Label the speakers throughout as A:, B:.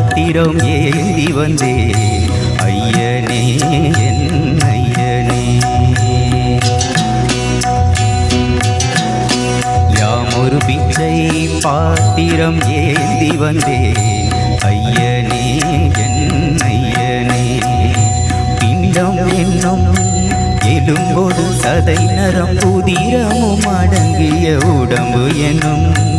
A: பாத்திரம் ஏந்தி வந்தே. ஐயனே என் ஐயனே. யாம் ஒரு பிச்சை பாத்திரம் ஏந்தி வந்தே. ஐயனே என் ஐயனே. பிண்டம் என்னும் எழும்போது சதை நரம் புதிரமும் அடங்கிய உடம்பு எனும்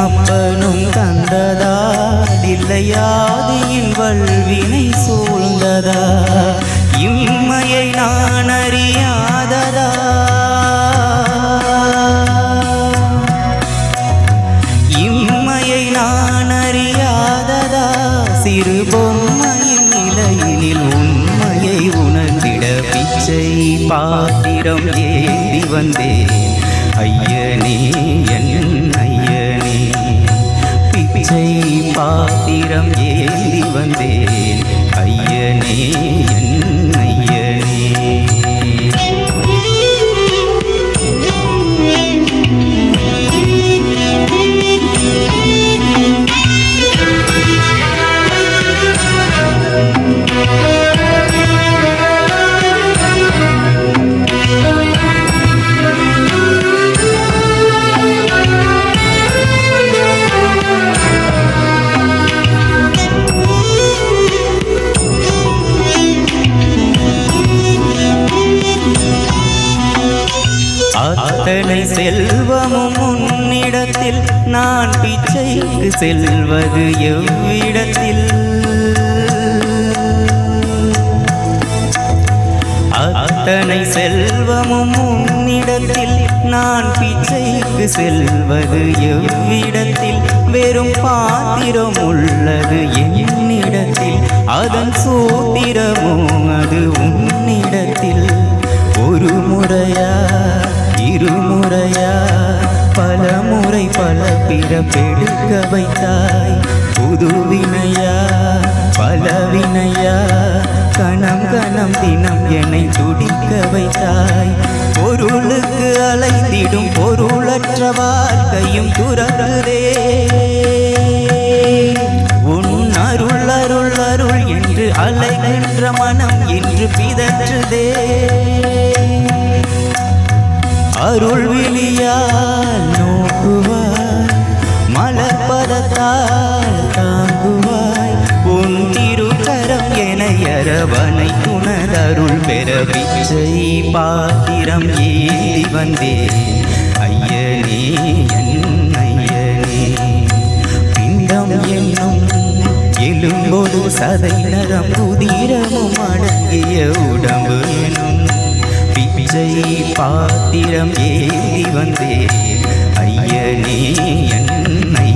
A: அப்பனும் தந்ததா? இல்லையாதியின் வல்வினை சூழ்ந்ததா? இம்மையை நான் அறியாததா? இம்மையை நான் அறியாததா? சிறு பொம்மையின் நிலையினில் உண்மையை உணர்ந்திட பிச்சை பாத்திரம் ஏந்தி வந்தேன். ஐயனே என் ஐயன். பிச்சை பாத்திரம் ஏந்தி வந்தேன் ஐயனே. அத்தனை செல்வமும் உன்னிடத்தில். நான் பிச்சைக்கு செல்வது எவ்விடத்தில்? அத்தனை செல்வமும் உன்னிடத்தில். நான் பிச்சைக்கு செல்வது எவ்விடத்தில்? வெறும் பாத்திரம் உள்ளது என்னிடத்தில். அதன் சூத்திரமும் அது உன்னிடத்தில். ஒரு முறையா? முறையா பல முறை பல பிறப்பெடுக்க வைத்தாய். புது வினையா? பல வினையா? கணம் கணம் தினம் என்னை துடிக்க வைத்தாய். பொருளுக்கு அலைந்திடும் பொருளற்ற வாழ்க்கையும் துறந்ததே. உன் அருள் அருள் அருள் என்று அலைகின்ற மனம் என்று பிதற்றுதே. அருள் விழியால் நோக்குவாய் மலர்பதத்தால் தாங்குவாய். உன் திருக்கரம் என அரவணை துணதருள் பெற பிச்சை பாத்திரம் ஏறி வந்தே ஐயனே என் ஐயனே. பிண்டம் என்னும் எழும்போது சதை நரம் புதிரமும் அடங்கிய உடம்பு எனும் பூஜை பாத்திரம் ஏந்தி வந்தேன். ஐயனே என்னை